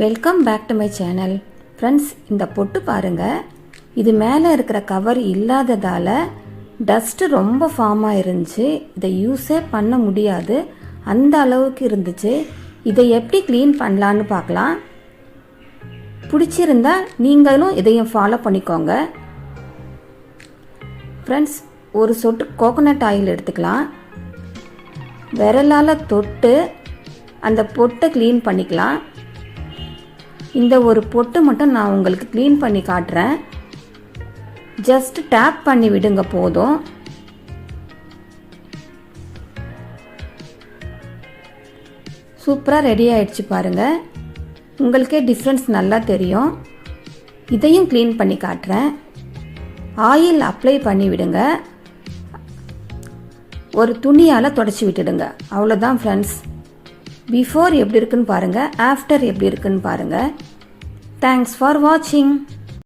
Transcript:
Welcome back to my channel friends இந்த பொட்டு பாருங்கள் இது மேலே இருக்கிற கவர் இல்லாததால் டஸ்ட்டு ரொம்ப ஃபார்மாக இருந்துச்சு இதை யூஸே பண்ண முடியாது. அந்த அளவுக்கு இருந்துச்சு. இதை எப்படி க்ளீன் பண்ணலான்னு பார்க்கலாம். பிடிச்சிருந்தா நீங்களும் இதையும் ஃபாலோ பண்ணிக்கோங்க. ஃப்ரெண்ட்ஸ் ஒரு சொட்டு கோகோனட் ஆயில் எடுத்துக்கலாம். விரலால் தொட்டு அந்த பொட்டை க்ளீன் பண்ணிக்கலாம். இந்த ஒரு பொட்டு மட்டும் நான் உங்களுக்கு க்ளீன் பண்ணி காட்டுறேன். ஜஸ்ட் டேப் பண்ணி விடுங்க போதும். சூப்பராக ரெடி ஆயிடுச்சு பாருங்கள் உங்களுக்கே டிஃப்ரென்ஸ் நல்லா தெரியும். இதையும் க்ளீன் பண்ணி காட்டுறேன். ஆயில் அப்ளை பண்ணி விடுங்க. ஒரு துணியால் தொடச்சி விட்டுடுங்க. அவ்வளோதான் ஃப்ரெண்ட்ஸ் பிஃபோர் எப்படி இருக்குன்னு பாருங்கள் ஆஃப்டர் எப்படி இருக்குன்னு பாருங்கள் தேங்க்ஸ் ஃபார் வாட்சிங்